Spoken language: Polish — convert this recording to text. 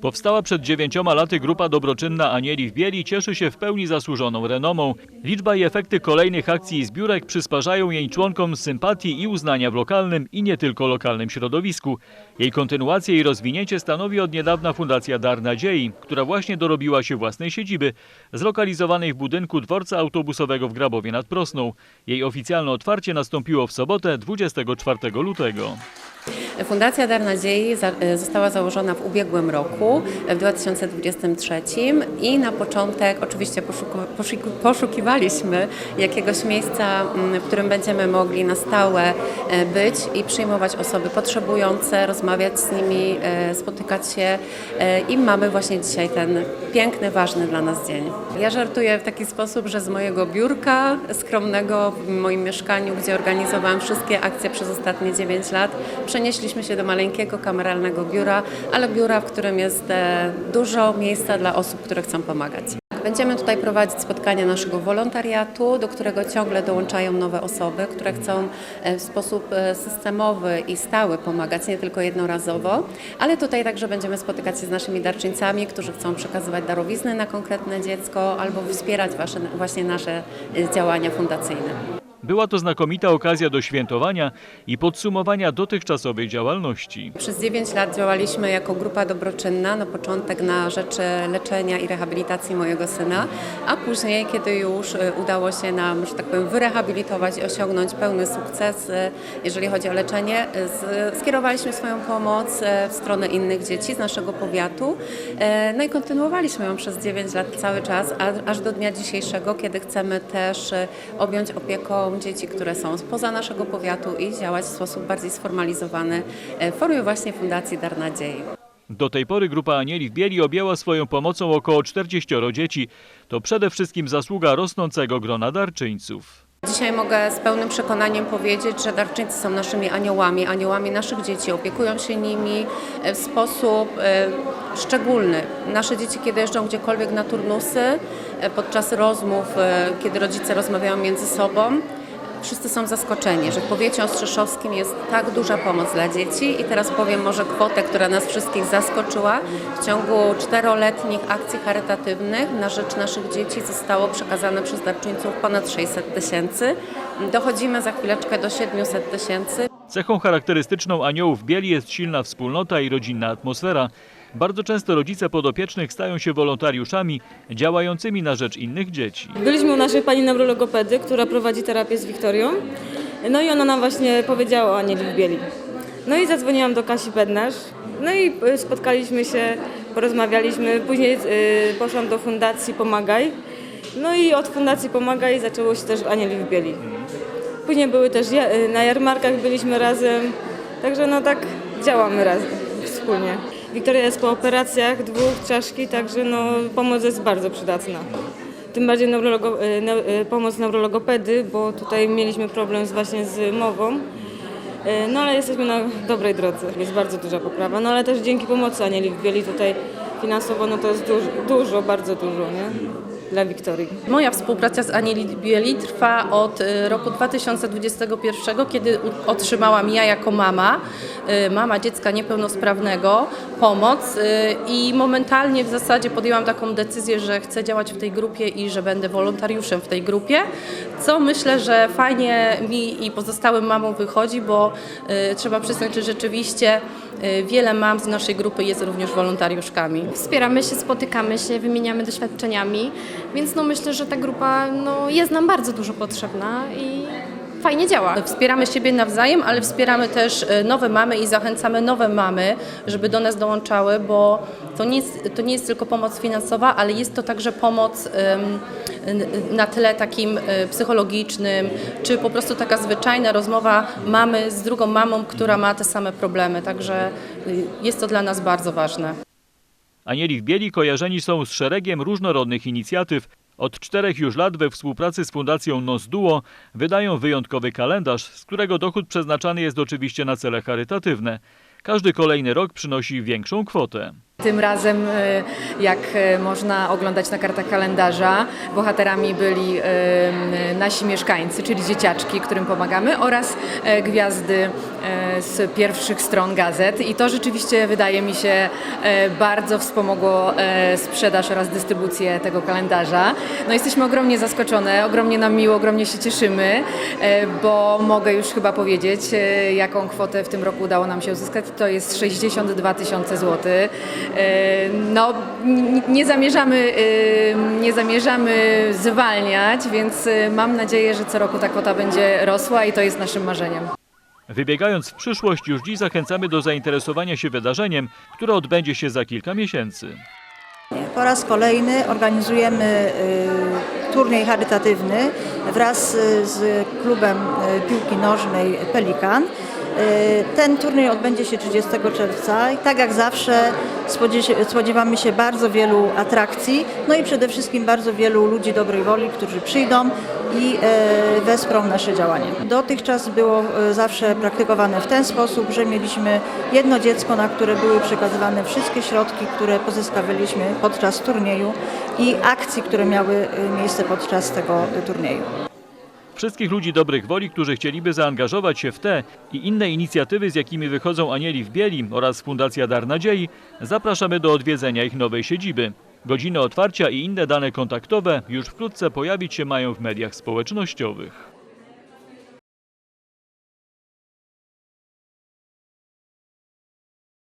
Powstała przed dziewięcioma laty grupa dobroczynna Anieli w Bieli cieszy się w pełni zasłużoną renomą. Liczba i efekty kolejnych akcji i zbiórek przysparzają jej członkom sympatii i uznania w lokalnym i nie tylko lokalnym środowisku. Jej kontynuację i rozwinięcie stanowi od niedawna Fundacja Dar Nadziei, która właśnie dorobiła się własnej siedziby, zlokalizowanej w budynku dworca autobusowego w Grabowie nad Prosną. Jej oficjalne otwarcie nastąpiło w sobotę 24 lutego. Fundacja Dar Nadziei e, została założona w ubiegłym roku, w 2023 i na początek oczywiście poszukiwaliśmy jakiegoś miejsca, mm, w którym będziemy mogli na stałe e, być i przyjmować osoby potrzebujące, rozmawiać z nimi, e, spotykać się i mamy właśnie dzisiaj ten piękny, ważny dla nas dzień. Ja żartuję w taki sposób, że z mojego biurka skromnego w moim mieszkaniu, gdzie organizowałam wszystkie akcje przez ostatnie 9 lat, przenieśliśmy się do maleńkiego kameralnego biura, ale biura, w którym jest e, dużo miejsca dla osób, które chcą pomagać. Będziemy tutaj prowadzić spotkania naszego wolontariatu, do którego ciągle dołączają nowe osoby, które chcą e, w sposób e, systemowy i stały pomagać, nie tylko jednorazowo, ale tutaj także będziemy spotykać się z naszymi darczyńcami, którzy chcą przekazywać darowizny na konkretne dziecko albo wspierać właśnie nasze działania fundacyjne. Była to znakomita okazja do świętowania i podsumowania dotychczasowej działalności. Przez 9 lat działaliśmy jako grupa dobroczynna, na początek na rzecz leczenia i rehabilitacji mojego syna, a później, kiedy już e, udało się nam, że tak powiem, wyrehabilitować i osiągnąć pełny sukces, e, jeżeli chodzi o leczenie, e, skierowaliśmy swoją pomoc w stronę innych dzieci z naszego powiatu. No i kontynuowaliśmy ją przez 9 lat cały czas, aż do dnia dzisiejszego, kiedy chcemy też objąć opieką dzieci, które są spoza naszego powiatu i działać w sposób bardziej sformalizowany e, w formie właśnie Fundacji Dar Nadziei. Do tej pory grupa Anieli w Bieli objęła swoją pomocą około 40 dzieci. To przede wszystkim zasługa rosnącego grona darczyńców. Dzisiaj mogę z pełnym przekonaniem powiedzieć, że darczyńcy są naszymi aniołami, aniołami naszych dzieci, opiekują się nimi e, w sposób e, szczególny. Nasze dzieci, kiedy jeżdżą gdziekolwiek na turnusy, e, podczas rozmów, e, kiedy rodzice rozmawiają między sobą, wszyscy są zaskoczeni, że w powiecie ostrzeszowskim jest tak duża pomoc dla dzieci i teraz powiem może kwotę, która nas wszystkich zaskoczyła. W ciągu czteroletnich akcji charytatywnych na rzecz naszych dzieci zostało przekazane przez darczyńców ponad 600 tysięcy. Dochodzimy za chwileczkę do 700 tysięcy. Cechą charakterystyczną aniołów Bieli jest silna wspólnota i rodzinna atmosfera. Bardzo często rodzice podopiecznych stają się wolontariuszami działającymi na rzecz innych dzieci. Byliśmy u naszej pani neurologopedy, która prowadzi terapię z Wiktorią. No i ona nam właśnie powiedziała o Anieli Bieli. No i zadzwoniłam do Kasi Bednarz. No i y, spotkaliśmy się, porozmawialiśmy. Później y, poszłam do Fundacji Pomagaj. No i od Fundacji Pomagaj zaczęło się też Anieli w Bieli. Później były też y, na jarmarkach byliśmy razem. Także no tak działamy razem, wspólnie. Wiktoria jest po operacjach dwóch czaszki, także no pomoc jest bardzo przydatna. Tym bardziej neurologo, y, y, pomoc neurologopedy, bo tutaj mieliśmy problem z, właśnie z mową. No ale jesteśmy na dobrej drodze. Jest bardzo duża poprawa. No ale też dzięki pomocy Anieli Bieli tutaj finansowo no to jest dużo, dużo bardzo dużo, nie? Dla Wiktorii. Moja współpraca z Anieli Bieli trwa od y, roku 2021, kiedy otrzymałam ja jako mama, y, mama dziecka niepełnosprawnego, pomoc y, i momentalnie w zasadzie podjęłam taką decyzję, że chcę działać w tej grupie i że będę wolontariuszem w tej grupie, co myślę, że fajnie mi i pozostałym mamom wychodzi, bo trzeba przyznać, że rzeczywiście wiele mam z naszej grupy jest również wolontariuszkami. Wspieramy się, spotykamy się, wymieniamy doświadczeniami, więc no myślę, że ta grupa no, jest nam bardzo dużo potrzebna i fajnie działa. Wspieramy siebie nawzajem, ale wspieramy też e, nowe mamy i zachęcamy nowe mamy, żeby do nas dołączały, bo to nie jest, to nie jest tylko pomoc finansowa, ale jest to także pomoc na tle takim e, psychologicznym, czy po prostu taka zwyczajna rozmowa mamy z drugą mamą, która ma te same problemy. Także y, jest to dla nas bardzo ważne. Anieli w Bieli kojarzeni są z szeregiem różnorodnych inicjatyw. Od czterech już lat we współpracy z Fundacją Nos Duo wydają wyjątkowy kalendarz, z którego dochód przeznaczany jest oczywiście na cele charytatywne. Każdy kolejny rok przynosi większą kwotę. Tym razem, e, jak e, można oglądać na kartach kalendarza, bohaterami byli e, nasi mieszkańcy, czyli dzieciaczki, którym pomagamy oraz gwiazdy z pierwszych stron gazet. I to rzeczywiście wydaje mi się bardzo wspomogło sprzedaż oraz dystrybucję tego kalendarza. No jesteśmy ogromnie zaskoczone, ogromnie nam miło, ogromnie się cieszymy, bo mogę już chyba powiedzieć, jaką kwotę w tym roku udało nam się uzyskać. To jest 62 tysiące złotych. E, No, nie zamierzamy, e, nie zamierzamy zwalniać, więc e, mam nadzieję, że co roku ta kwota będzie rosła i to jest naszym marzeniem. Wybiegając w przyszłość, już dziś zachęcamy do zainteresowania się wydarzeniem, które odbędzie się za kilka miesięcy. Po raz kolejny organizujemy y, turniej charytatywny wraz y, z klubem y, piłki nożnej Pelikan. Y, Ten turniej odbędzie się 30 czerwca i tak jak zawsze spodzie- spodziewamy się bardzo wielu atrakcji, no i przede wszystkim bardzo wielu ludzi dobrej woli, którzy przyjdą i e, wesprą nasze działanie. Dotychczas było e, zawsze praktykowane w ten sposób, że mieliśmy jedno dziecko, na które były przekazywane wszystkie środki, które pozyskawaliśmy podczas turnieju i akcji, które miały miejsce podczas tego turnieju. Wszystkich ludzi dobrych woli, którzy chcieliby zaangażować się w te i inne inicjatywy, z jakimi wychodzą Anieli w Bieli oraz Fundacja Dar Nadziei, zapraszamy do odwiedzenia ich nowej siedziby. Godziny otwarcia i inne dane kontaktowe już wkrótce pojawić się mają w mediach społecznościowych.